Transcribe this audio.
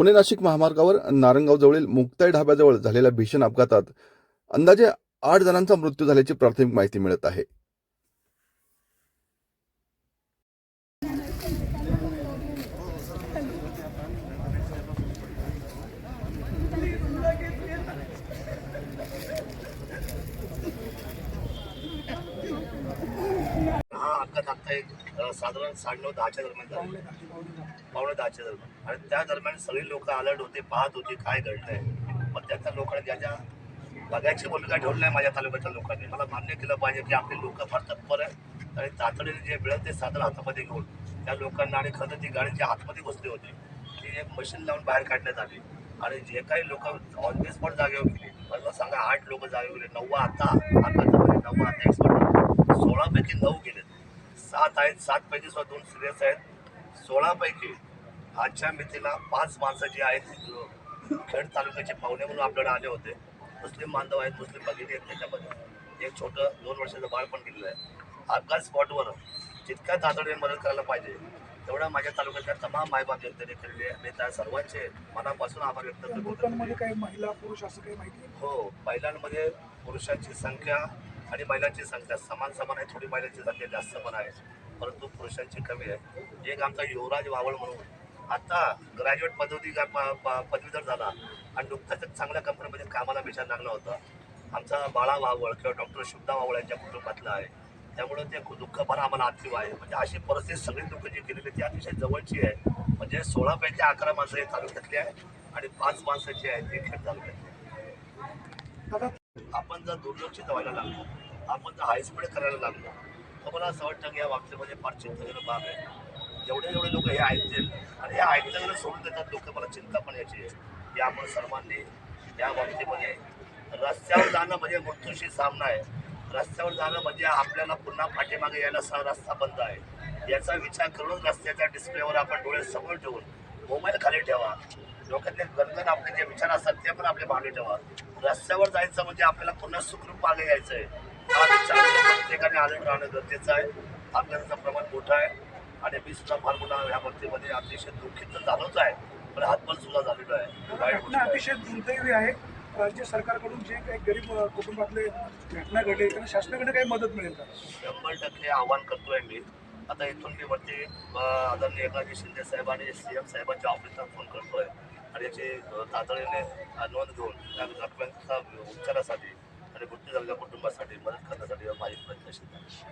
पुणे नाशिक महामार्गावर नारंगावजवळील मुक्ताई ढाब्याजवळ झालेल्या भीषण अपघातात अंदाजे आठ जणांचा मृत्यू झाल्याची प्राथमिक माहिती मिळत आहे. हा अपघात आता एक साधारण साडेनऊ दहाच्या दरम्यान झाला. पावणे दहाच्या दरम्यान. आणि त्या दरम्यान सगळी लोक अलर्ट होते पाहत होती काय घडलंय पण त्यातल्या लोकांनी ज्या ज्या बघायची भूमिका ठेवली आहे माझ्या तालुक्याच्या लोकांनी मला मान्य केलं पाहिजे की आपले लोक फार तत्पर आहेत. आणि तातडीने जे मिळत ते साधन हातामध्ये घेऊन त्या लोकांना आणि खरं ती गाडी जी आतमध्ये घुसली होती ती एक मशीन लावून बाहेर काढण्यात आली. आणि जे काही लोक ऑन दी स्पॉट जागेवर गेली मला सांगा आठ लोक जागेवर गेले नव्वा आता आता नव्वा आता एक्सपर्ट सोळापैकी नऊ गेले सात आहेत. सात पैकी सुद्धा दोन सिरियस आहेत. सोळापैकी आजच्या मितीला पाच माणसं जी आहेत खेड तालुक्याचे पाहुणे म्हणून आपल्याला आले होते. मुस्लिम बांधव आहेत मुस्लिम भगिनी आहेत त्याच्यामध्ये. एक छोटं दोन वर्षाचं बाळ पण गेलेलं आहे. अपघात स्पॉटवर जितक्या तातडीने मदत करायला पाहिजे तेवढा माझ्या तालुक्यातल्या तमाम मायबाप जनतेने केलेली आहे. मी त्या सर्वांचे मनापासून आभार व्यक्त करतो. काही महिला पुरुष असं काही माहिती? हो महिलांमध्ये पुरुषांची संख्या आणि महिलांची संख्या समान समान आहे थोडी महिलांची संख्या जास्त पण आहे परंतु पुरुषांची कमी आहे. एक आमचा युवराज वावळ म्हणून आता ग्रॅज्युएट पदवी प- प- पदवीधर झाला आणि नुकताच चांगल्या कंपनीमध्ये कामाला विचार लागला होता आमचा बाळा वावळ किंवा डॉक्टर शुभदा वावळ यांच्या कुटुंबातला आहे. त्यामुळे ते दुःख फार आम्हाला आठीव आहे. म्हणजे अशी परिस्थिती सगळी दुःख जी गेलेली ती अतिशय जवळची आहे. म्हणजे सोळापैकी अकरा माणसं हे तालुक्यातली आहे आणि पाच माणसं जी आहेत ती खेड तालुक्यातली आहे. आपण जर दुर्लक्षित व्हायला लागलो आपण जर हायस्पीड करायला लागलो तर मला असं वाटतं की या बाबतीमध्ये फार चिंताजनक बाब आहे. जेवढे जेवढे लोक हे ऐकतील आणि हे ऐकल्यावर सोडून देतात लोक मला चिंता पण याची आहे. की आपण सर्वांनी या बाबतीमध्ये रस्त्यावर जाणं म्हणजे मृत्यूशी सामना आहे. रस्त्यावर जाणं म्हणजे आपल्याला पुन्हा पाठीमागे यायला रस्ता बंद आहे. याचा विचार करून रस्त्याच्या डिस्प्लेवर आपण डोळे समोर ठेवून मोबाईल खाली ठेवा. डोक्यातले गणगण आपले जे विचार असतात ते पण आपले मागे ठेवा. रस्त्यावर जायचं म्हणजे आपल्याला पुन्हा सुखरूप मागे यायचं आहे हा प्रत्येकाने आलेलं राहणं गरजेचं आहे. अपघाताचं प्रमाण मोठं आहे. आणि मी सुद्धा फार मोठा या बाबतीमध्ये अतिशय दुःखित तर झालोच आहे. पण हातबल सुद्धा झालेलो आहे. अतिशय दुर्दैवी आहे. राज्य सरकारकडून जे काही गरीब कुटुंबातले घटना घडली त्यांना शासनाकडे काही मदत मिळेल का? शंभर टक्के आव्हान करतोय मी. आता इथून मी वरती आदरणीय एकनाथजी शिंदे साहेब आणि सी एम साहेबांच्या ऑफिसला फोन करतोय. आणि याची तातडीने नोंद घेऊन त्या जखम्यांचा उपचारासाठी आणि मृत्यू झालेल्या कुटुंबासाठी मदत करण्यासाठी माझी प्रयत्नशील आहे.